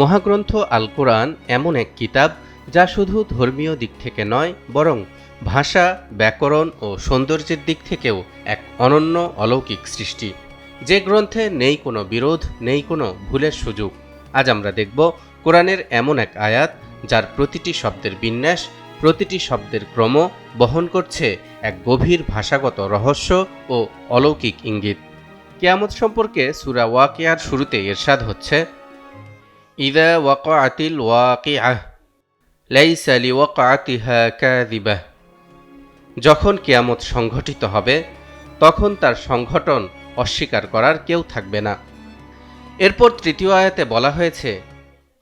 মহাগ্রন্থ আল কোরআন এমন এক কিতাব যা শুধু ধর্মীয় দিক থেকে নয়, বরং ভাষা, ব্যাকরণ ও সৌন্দর্যের দিক থেকেও এক অনন্য অলৌকিক সৃষ্টি। যে গ্রন্থে নেই কোনো বিরোধ, নেই কোনো ভুলের সুযোগ, আজ আমরা দেখব কোরআনের এমন এক আয়াত যার প্রতিটি শব্দের বিন্যাস, প্রতিটি শব্দের ক্রম বহন করছে এক গভীর ভাষাগত রহস্য ও অলৌকিক ইঙ্গিত। কেয়ামত সম্পর্কে সুরা ওয়াকিয়ার শুরুতে এরশাদ হচ্ছে ইদা ওয়াকাতিল ওয়াকিআহ লাইসা লিওয়াকাতিহা কাযিবাহ যখন কেয়ামত সংঘটিত হবে, তখন তার সংঘটন অস্বীকার করার কেউ থাকবে না। এরপর তৃতীয় আয়াতে বলা হয়েছে,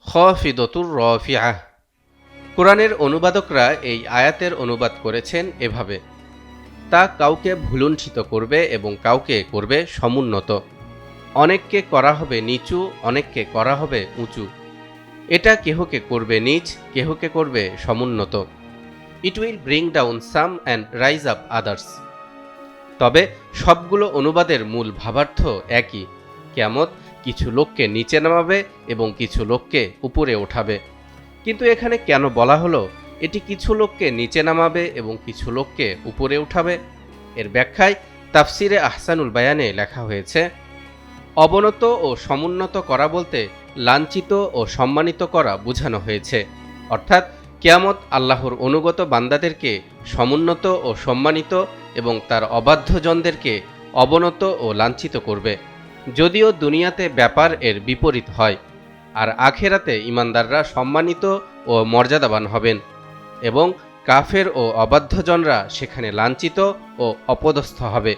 খফিদতুর রফিআহ। কোরআনের অনুবাদকরা এই আয়াতের অনুবাদ করেছেন এভাবে, তা কাউকে ভুলুণ্ঠিত করবে এবং কাউকে করবে সমুন্নত। অনেককে করা হবে নিচু, অনেককে করা হবে উঁচু। এটা কেহকে করবে নিচ, কেহকে করবে সমুন্নত। It will bring down some and rise up others তবে সবগুলো অনুবাদের মূল ভাবার্থ একই। কেমত কিছু লোককে নিচে নামাবে এবং কিছু লোককে উপরে ওঠাবে। কিন্তু এখানে কেন বলা হলো, এটি কিছু লোককে নিচে নামাবে এবং কিছু লোককে উপরে উঠাবে? এর ব্যাখ্যায় তাফসিরে আহসানুল বায়ানে লেখা হয়েছে অবনত ও সমুন্নত করা বলতে লাঞ্ছিত ও সম্মানিত করা বোঝানো হয়েছে। অর্থাৎ কেয়ামত আল্লাহর অনুগত বান্দাদেরকে সমুন্নত ও সম্মানিত এবং তার অবাধ্যজনদেরকে অবনত ও লাঞ্ছিত করবে। যদিও দুনিয়াতে ব্যাপার এর বিপরীত হয়, আর আখেরাতে ইমানদাররা সম্মানিত ও মর্যাদাবান হবেন এবং কাফের ও অবাধ্যজনরা সেখানে লাঞ্ছিত ও অপদস্থ হবে।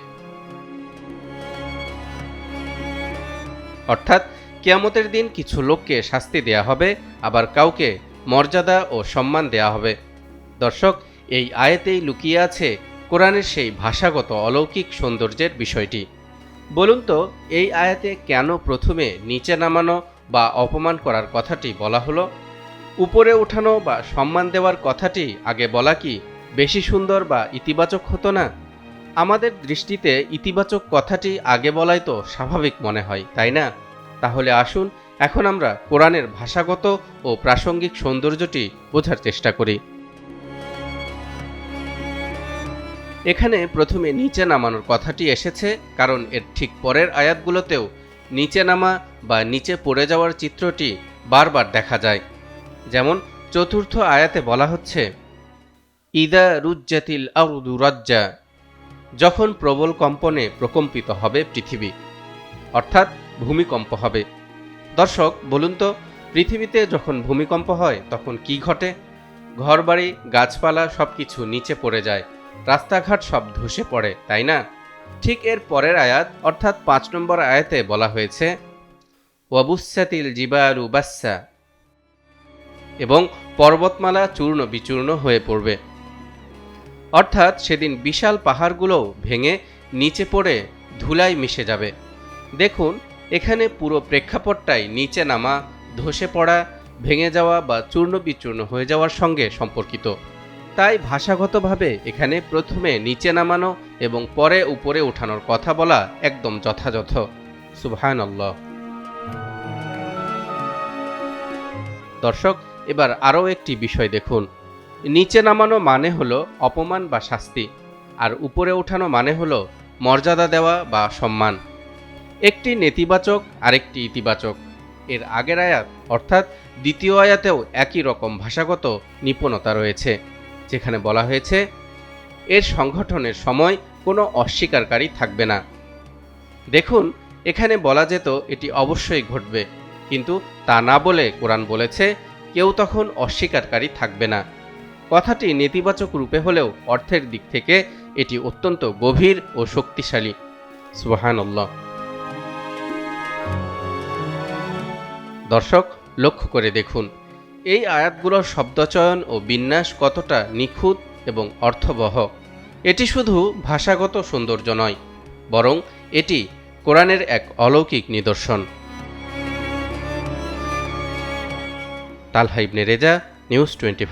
অর্থাৎ কেয়ামতের দিন কিছু লোককে শাস্তি দেয়া হবে, আবার কাউকে মর্যাদা ও সম্মান দেয়া হবে। দর্শক, এই আয়াতেই লুকিয়ে আছে কোরআনের সেই ভাষাগত অলৌকিক সৌন্দর্যের বিষয়টি। বলুন তো, এই আয়াতে কেন প্রথমে নিচে নামানো বা অপমান করার কথাটি বলা হলো? উপরে উঠানো বা সম্মান দেওয়ার কথাটি আগে বলা কি বেশি সুন্দর বা ইতিবাচক হতো না? আমাদের দৃষ্টিতে ইতিবাচক কথাটি আগে বলাই তো স্বাভাবিক মনে হয়, তাই না? তাহলে আসুন, এখন আমরা কোরআনের ভাষাগত ও প্রাসঙ্গিক সৌন্দর্যটি বোঝার চেষ্টা করি। এখানে প্রথমে নিচে নামানোর কথাটি এসেছে, কারণ এর ঠিক পরের আয়াতগুলোতেও নিচে নামা বা নিচে পড়ে যাওয়ার চিত্রটি বারবার দেখা যায়। যেমন, চতুর্থ আয়াতে বলা হচ্ছে, ইদা রুজ্জাতিল আউদু রজ্জা যখন প্রবল কম্পনে প্রকম্পিত হবে পৃথিবী, অর্থাৎ ভূমিকম্প হবে। দর্শক, বলুন তো, পৃথিবীতে যখন ভূমিকম্প হয়, তখন কি ঘটে? ঘরবাড়ি, গাছপালা সব কিছু নিচে পড়ে যায়। রাস্তাঘাট সব ধসে পড়ে, তাই না? ঠিক এর পরের আয়াত, অর্থাৎ পাঁচ নম্বর আয়াতে বলা হয়েছে ওয়াবুসাতিল জিবারু বাচ্চা এবং পর্বতমালা চূর্ণ বিচূর্ণ হয়ে পড়বে। অর্থাৎ সেদিন বিশাল পাহাড়গুলো ভেঙে নিচে পড়ে ধুলায় মিশে যাবে। দেখুন, এখানে পুরো প্রেক্ষাপটটাই নিচে নামা, ধসে পড়া, ভেঙে যাওয়া বা চূর্ণ বিচূর্ণ হয়ে যাওয়ার সঙ্গে সম্পর্কিত। তাই ভাষাগতভাবে এখানে প্রথমে নিচে নামানো এবং পরে উপরে ওঠানোর কথা বলা একদম যথাযথ। সুবহান দর্শক, এবার আরও একটি বিষয় দেখুন। নিচে নামানো মানে হলো অপমান বা শাস্তি, আর উপরে ওঠানো মানে হলো মর্যাদা দেওয়া বা সম্মান। একটি নেতিবাচক, আরেকটি ইতিবাচক। এর আগের আয়াত, অর্থাৎ দ্বিতীয় আয়াতেও একই রকম ভাষাগত নিপুণতা রয়েছে, যেখানে বলা হয়েছে, এর সংগঠনের সময় কোনো অস্বীকারী থাকবে না। দেখুন, এখানে বলা যেত এটি অবশ্যই ঘটবে, কিন্তু তা না বলে কোরআন বলেছে, কেউ তখন অস্বীকারী থাকবে না। কথাটি নেতিবাচক রূপে হলেও অর্থের দিক থেকে এটি অত্যন্ত গভীর ও শক্তিশালী। সুবাহানল্লাহ। দর্শক, লক্ষ্য করে দেখুন, এই আয়াতগুলোর শব্দচয়ন ও বিন্যাস কতটা নিখুঁত এবং অর্থবহ। এটি শুধু ভাষাগত সৌন্দর্য নয়, বরং এটি কোরআনের এক অলৌকিক নিদর্শন। Talha Ibne Reza, news twenty